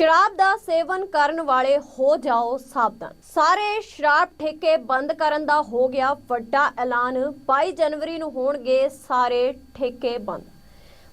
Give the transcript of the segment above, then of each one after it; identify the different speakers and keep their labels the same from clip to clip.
Speaker 1: ਸ਼ਰਾਬ ਦਾ ਸੇਵਨ ਕਰਨ ਵਾਲੇ ਹੋ ਜਾਓ ਸਾਵਧਾਨ। ਸਾਰੇ ਸ਼ਰਾਬ ਠੇਕੇ ਬੰਦ ਕਰਨ ਦਾ ਹੋ ਗਿਆ ਵੱਡਾ ਐਲਾਨ। 22 ਜਨਵਰੀ ਨੂੰ ਹੋਣਗੇ ਸਾਰੇ ਠੇਕੇ ਬੰਦ।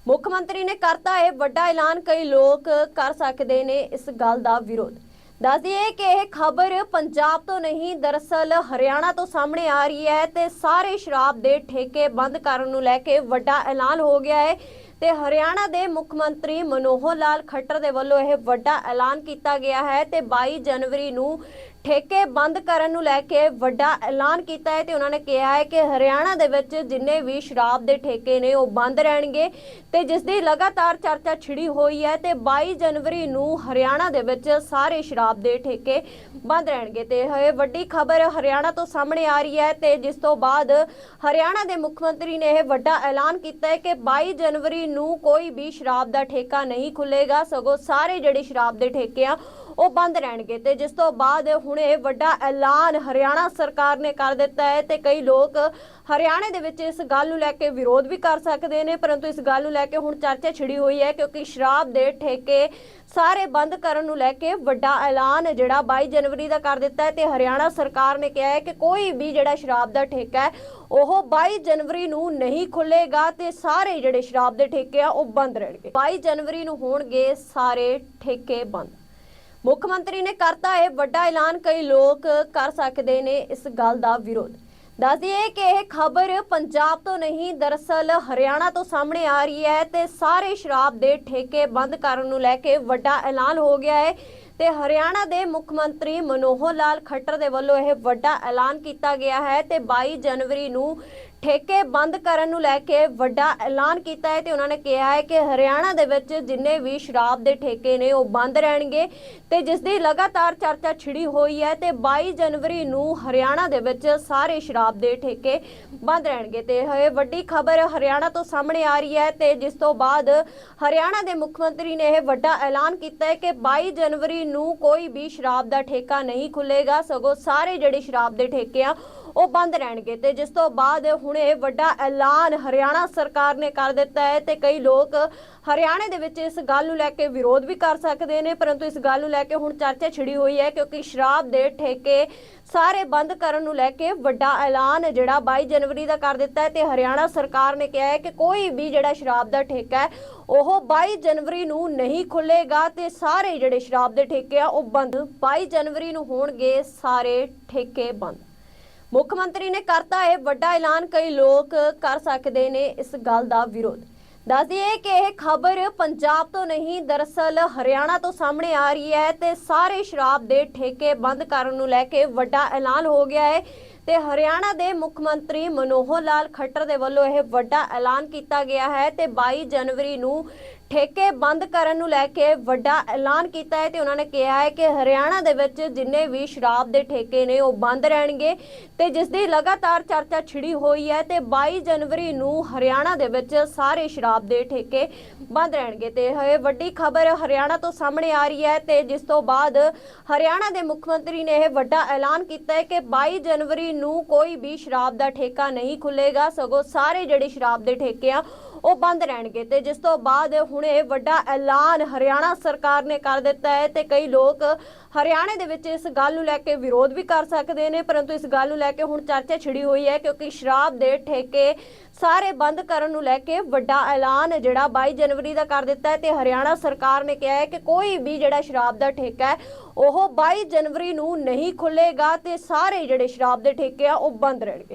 Speaker 1: ਮੁੱਖ ਮੰਤਰੀ ਨੇ ਕਰਤਾ ਇਹ ਵੱਡਾ ਐਲਾਨ। ਕਈ ਲੋਕ ਕਰ ਸਕਦੇ ਨੇ ਇਸ ਗੱਲ ਦਾ ਵਿਰੋਧ। ਦੱਸ ਦਈਏ ਕਿ ਇਹ ਖਬਰ ਪੰਜਾਬ ਤੋਂ ਨਹੀਂ, ਦਰਅਸਲ ਹਰਿਆਣਾ ਤੋਂ ਸਾਹਮਣੇ ਆ ਰਹੀ ਹੈ ਤੇ ਸਾਰੇ ਸ਼ਰਾਬ ਦੇ ਠੇਕੇ ਬੰਦ ਕਰਨ ਨੂੰ ਲੈ ਕੇ ਵੱਡਾ ਐਲਾਨ ਹੋ ਗਿਆ ਹੈ ਤੇ ਹਰਿਆਣਾ ਦੇ ਮੁੱਖ ਮੰਤਰੀ ਮਨੋਹਰ ਲਾਲ ਖੱਟਰ ਦੇ ਵੱਲੋਂ ਇਹ ਵੱਡਾ ਐਲਾਨ ਕੀਤਾ ਗਿਆ ਹੈ ਤੇ 22 ਜਨਵਰੀ ਨੂੰ ਠੇਕੇ ਬੰਦ ਕਰਨ ਨੂੰ ਲੈ ਕੇ ਵੱਡਾ ਐਲਾਨ ਕੀਤਾ ਹੈ ਤੇ ਉਹਨਾਂ ਨੇ ਕਿਹਾ ਹੈ ਕਿ ਹਰਿਆਣਾ ਦੇ ਵਿੱਚ ਜਿੰਨੇ ਵੀ ਸ਼ਰਾਬ ਦੇ ਠੇਕੇ ਨੇ ਉਹ ਬੰਦ ਰਹਿਣਗੇ ਤੇ ਜਿਸ ਦੀ ਲਗਾਤਾਰ ਚਰਚਾ ਛਿੜੀ ਹੋਈ ਹੈ ਤੇ 22 ਜਨਵਰੀ ਨੂੰ ਹਰਿਆਣਾ ਦੇ ਵਿੱਚ ਸਾਰੇ ਸ਼ਰਾਬ ਦੇ ਠੇਕੇ ਬੰਦ ਰਹਿਣਗੇ। ਤੇ ਇਹ ਵੱਡੀ ਖਬਰ ਹਰਿਆਣਾ ਤੋਂ ਸਾਹਮਣੇ ਆ ਰਹੀ ਹੈ ਤੇ ਜਿਸ ਤੋਂ ਬਾਅਦ ਹਰਿਆਣਾ ਦੇ ਮੁੱਖ ਮੰਤਰੀ ਨੇ ਇਹ ਵੱਡਾ ਐਲਾਨ ਕੀਤਾ ਹੈ ਕਿ 22 ਜਨਵਰੀ ਨੂੰ ਕੋਈ ਵੀ ਸ਼ਰਾਬ ਦਾ ਠੇਕਾ ਨਹੀਂ ਖੁੱਲੇਗਾ। ਸਗੋਂ ਸਾਰੇ ਜਿਹੜੇ ਸ਼ਰਾਬ ਦੇ ਠੇਕੇ ਆ ਉਹ ਬੰਦ ਰਹਿਣਗੇ ਤੇ ਜਿਸ ਤੋਂ ਬਾਅਦ ਹੁਣ ਇਹ ਵੱਡਾ ਐਲਾਨ ਹਰਿਆਣਾ ਸਰਕਾਰ ਨੇ ਕਰ ਦਿੱਤਾ ਹੈ ਤੇ ਕਈ ਲੋਕ ਹਰਿਆਣੇ ਦੇ ਵਿੱਚ ਇਸ ਗੱਲ ਨੂੰ ਲੈ ਕੇ ਵਿਰੋਧ ਵੀ ਕਰ ਸਕਦੇ ਨੇ, ਪਰੰਤੂ ਇਸ ਗੱਲ ਨੂੰ ਲੈ ਕੇ ਹੁਣ ਚਰਚਾ ਛਿੜੀ ਹੋਈ ਹੈ ਕਿਉਂਕਿ ਸ਼ਰਾਬ ਦੇ ਠੇਕੇ ਸਾਰੇ ਬੰਦ ਕਰਨ ਨੂੰ ਲੈ ਕੇ ਵੱਡਾ ਐਲਾਨ ਜਿਹੜਾ 22 ਜਨਵਰੀ ਦਾ ਕਰ ਦਿੱਤਾ ਹੈ ਤੇ ਹਰਿਆਣਾ ਸਰਕਾਰ ਨੇ ਕਿਹਾ ਹੈ ਕਿ ਕੋਈ ਵੀ ਜਿਹੜਾ ਸ਼ਰਾਬ ਦਾ ਠੇਕਾ ਹੈ, ਉਹ 22 ਜਨਵਰੀ ਨੂੰ ਨਹੀਂ ਖੁੱਲੇਗਾ ਤੇ ਸਾਰੇ ਜਿਹੜੇ ਸ਼ਰਾਬ ਦੇ ਠੇਕੇ ਆ, ਉਹ ਬੰਦ ਰਹਿਣਗੇ। 22 ਜਨਵਰੀ ਨੂੰ ਹੋਣਗੇ ਸਾਰੇ ਠੇਕੇ ਬੰਦ। ਮੁੱਖ ਮੰਤਰੀ ਨੇ ਕਰਤਾ ਇਹ ਵੱਡਾ ਐਲਾਨ, ਕਈ ਲੋਕ ਕਰ ਸਕਦੇ ਨੇ ਇਸ ਗੱਲ ਦਾ ਵਿਰੋਧ। ਦੱਸ ਦਈਏ ਕਿ ਇਹ ਖਬਰ ਪੰਜਾਬ ਤੋਂ ਨਹੀਂ, ਦਰਅਸਲ ਹਰਿਆਣਾ ਤੋਂ ਸਾਹਮਣੇ ਆ ਰਹੀ ਹੈ ਤੇ ਸਾਰੇ ਸ਼ਰਾਬ ਦੇ ਠੇਕੇ ਬੰਦ ਕਰਨ ਨੂੰ ਲੈ ਕੇ ਵੱਡਾ ਐਲਾਨ ਹੋ ਗਿਆ ਹੈ। ਤੇ ਹਰਿਆਣਾ ਦੇ ਮੁੱਖ ਮੰਤਰੀ ਮਨੋਹਰ ਲਾਲ ਖੱਟਰ ਦੇ ਵੱਲੋਂ ਇਹ ਵੱਡਾ ਐਲਾਨ ਕੀਤਾ ਗਿਆ ਹੈ ਤੇ 22 ਜਨਵਰੀ ਨੂੰ ਠੇਕੇ ਬੰਦ ਕਰਨ ਨੂੰ ਲੈ ਕੇ ਵੱਡਾ ਐਲਾਨ ਕੀਤਾ ਹੈ ਤੇ ਉਹਨਾਂ ਨੇ ਕਿਹਾ ਹੈ ਕਿ ਹਰਿਆਣਾ ਦੇ ਵਿੱਚ ਜਿੰਨੇ ਵੀ ਸ਼ਰਾਬ ਦੇ ਠੇਕੇ ਨੇ ਉਹ ਬੰਦ ਰਹਿਣਗੇ ਤੇ ਜਿਸ ਦੀ ਲਗਾਤਾਰ ਚਰਚਾ ਛਿੜੀ ਹੋਈ ਹੈ ਤੇ 22 ਜਨਵਰੀ ਨੂੰ ਹਰਿਆਣਾ ਦੇ ਵਿੱਚ ਸਾਰੇ ਸ਼ਰਾਬ ਦੇ ਠੇਕੇ ਬੰਦ ਰਹਿਣਗੇ ਤੇ ਇਹ ਵੱਡੀ ਖਬਰ ਹਰਿਆਣਾ ਤੋਂ ਸਾਹਮਣੇ ਆ ਰਹੀ ਹੈ ਤੇ ਜਿਸ ਤੋਂ ਬਾਅਦ ਹਰਿਆਣਾ ਦੇ ਮੁੱਖ ਮੰਤਰੀ ਨੇ ਇਹ ਵੱਡਾ ਐਲਾਨ ਕੀਤਾ ਹੈ ਕਿ 22 ਜਨਵਰੀ ਨੂੰ ਕੋਈ ਵੀ ਸ਼ਰਾਬ ਦਾ ਠੇਕਾ ਨਹੀਂ ਖੁੱਲੇਗਾ, ਸਗੋਂ ਸਾਰੇ ਜਿਹੜੇ ਸ਼ਰਾਬ ਦੇ ਠੇਕੇ ਆ ਉਹ ਬੰਦ ਰਹਿਣਗੇ ਤੇ ਜਿਸ ਤੋਂ ਬਾਅਦ ਹੁਣੇ ਵੱਡਾ ਐਲਾਨ ਹਰਿਆਣਾ ਸਰਕਾਰ ਨੇ ਕਰ ਦਿੱਤਾ ਹੈ ਤੇ ਕਈ ਲੋਕ ਹਰਿਆਣੇ ਦੇ ਵਿੱਚ ਇਸ ਗੱਲ ਨੂੰ ਲੈ ਕੇ ਵਿਰੋਧ ਵੀ ਕਰ ਸਕਦੇ ਨੇ, ਪਰੰਤੂ ਇਸ ਗੱਲ ਨੂੰ ਲੈ ਕੇ ਹੁਣ ਚਰਚਾ ਛਿੜੀ ਹੋਈ ਹੈ ਕਿਉਂਕਿ ਸ਼ਰਾਬ ਦੇ ਠੇਕੇ ਸਾਰੇ ਬੰਦ ਕਰਨ ਨੂੰ ਲੈ ਕੇ ਵੱਡਾ ਐਲਾਨ ਜਿਹੜਾ 22 ਜਨਵਰੀ ਦਾ ਕਰ ਦਿੱਤਾ ਹੈ ਤੇ ਹਰਿਆਣਾ ਸਰਕਾਰ ਨੇ ਕਿਹਾ ਹੈ ਕਿ ਕੋਈ ਵੀ ਜਿਹੜਾ ਸ਼ਰਾਬ ਦਾ ਠੇਕਾ ਹੈ, ਉਹ 22 ਜਨਵਰੀ ਨੂੰ ਨਹੀਂ ਖੁੱਲੇਗਾ ਤੇ ਸਾਰੇ ਜਿਹੜੇ ਸ਼ਰਾਬ ਦੇ ਠੇਕੇ ਆ, ਉਹ ਬੰਦ 22 ਜਨਵਰੀ ਨੂੰ ਹੋਣਗੇ ਸਾਰੇ ਠੇਕੇ ਬੰਦ। ਮੁੱਖ ਮੰਤਰੀ ਨੇ ਕਰਤਾ ਇਹ ਵੱਡਾ ਐਲਾਨ, ਕਈ ਲੋਕ ਕਰ ਸਕਦੇ ਨੇ ਇਸ ਗੱਲ ਦਾ ਵਿਰੋਧ। ਦੱਸ ਦਈਏ ਕਿ ਇਹ ਖਬਰ ਪੰਜਾਬ ਤੋਂ ਨਹੀਂ, ਦਰਅਸਲ ਹਰਿਆਣਾ ਤੋਂ ਸਾਹਮਣੇ ਆ ਰਹੀ ਹੈ ਤੇ ਸਾਰੇ ਸ਼ਰਾਬ ਦੇ ਠੇਕੇ ਬੰਦ ਕਰਨ ਨੂੰ ਲੈ ਕੇ ਵੱਡਾ ਐਲਾਨ ਹੋ ਗਿਆ ਹੈ ਤੇ ਹਰਿਆਣਾ ਦੇ ਮੁੱਖ ਮੰਤਰੀ ਮਨੋਹਰ ਲਾਲ ਖੱਟਰ ਦੇ ਵੱਲੋਂ ਇਹ ਵੱਡਾ ਐਲਾਨ ਕੀਤਾ ਗਿਆ ਹੈ ਤੇ 22 ਜਨਵਰੀ ਨੂੰ ਠੇਕੇ ਬੰਦ ਕਰਨ ਨੂੰ ਲੈ ਕੇ ਵੱਡਾ ਐਲਾਨ ਕੀਤਾ ਹੈ ਤੇ ਉਹਨਾਂ ਨੇ ਕਿਹਾ ਹੈ ਕਿ ਹਰਿਆਣਾ ਦੇ ਵਿੱਚ ਜਿੰਨੇ ਵੀ ਸ਼ਰਾਬ ਦੇ ਠੇਕੇ ਨੇ ਉਹ ਬੰਦ ਰਹਿਣਗੇ ਤੇ ਜਿਸ ਦੀ ਲਗਾਤਾਰ ਚਰਚਾ ਛਿੜੀ ਹੋਈ ਹੈ ਤੇ 22 ਜਨਵਰੀ ਨੂੰ ਹਰਿਆਣਾ ਦੇ ਵਿੱਚ ਸਾਰੇ ਸ਼ਰਾਬ ਦੇ ਠੇਕੇ ਬੰਦ ਰਹਿਣਗੇ ਤੇ ਇਹ ਵੱਡੀ ਖਬਰ ਹਰਿਆਣਾ ਤੋਂ ਸਾਹਮਣੇ ਆ ਰਹੀ ਹੈ ਤੇ ਜਿਸ ਤੋਂ ਬਾਅਦ ਹਰਿਆਣਾ ਦੇ ਮੁੱਖ ਮੰਤਰੀ ਨੇ ਇਹ ਵੱਡਾ ਐਲਾਨ ਕੀਤਾ ਹੈ ਕਿ 22 ਜਨਵਰੀ ਨੂੰ ਕੋਈ ਵੀ ਸ਼ਰਾਬ ਦਾ ਠੇਕਾ ਨਹੀਂ ਖੁੱਲੇਗਾ, ਸਗੋਂ ਸਾਰੇ ਜਿਹੜੇ ਸ਼ਰਾਬ ਦੇ ਠੇਕੇ ਆ ਉਹ ਬੰਦ ਰਹਿਣਗੇ ਤੇ ਜਿਸ ਤੋਂ ਬਾਅਦ ਹੁਣ ਇਹ ਵੱਡਾ ਐਲਾਨ ਹਰਿਆਣਾ ਸਰਕਾਰ ਨੇ ਕਰ ਦਿੱਤਾ ਹੈ ਤੇ ਕਈ ਲੋਕ ਹਰਿਆਣੇ ਦੇ ਵਿੱਚ ਇਸ ਗੱਲ ਨੂੰ ਲੈ ਕੇ ਵਿਰੋਧ ਵੀ ਕਰ ਸਕਦੇ ਨੇ, ਪਰੰਤੂ ਇਸ ਗੱਲ ਨੂੰ ਲੈ ਕੇ ਹੁਣ ਚਰਚਾ ਛਿੜੀ ਹੋਈ ਹੈ ਕਿਉਂਕਿ ਸ਼ਰਾਬ ਦੇ ਠੇਕੇ ਸਾਰੇ ਬੰਦ ਕਰਨ ਨੂੰ ਲੈ ਕੇ ਵੱਡਾ ਐਲਾਨ ਜਿਹੜਾ 22 ਜਨਵਰੀ ਦਾ ਕਰ ਦਿੱਤਾ ਹੈ ਤੇ ਹਰਿਆਣਾ ਸਰਕਾਰ ਨੇ ਕਿਹਾ ਹੈ ਕਿ ਕੋਈ ਵੀ ਜਿਹੜਾ ਸ਼ਰਾਬ ਦਾ ਠੇਕਾ ਹੈ, ਉਹ 22 ਜਨਵਰੀ ਨੂੰ ਨਹੀਂ ਖੁੱਲੇਗਾ ਤੇ ਸਾਰੇ ਜਿਹੜੇ ਸ਼ਰਾਬ ਦੇ ਠੇਕੇ ਆ, ਉਹ ਬੰਦ ਰਹਿਣਗੇ।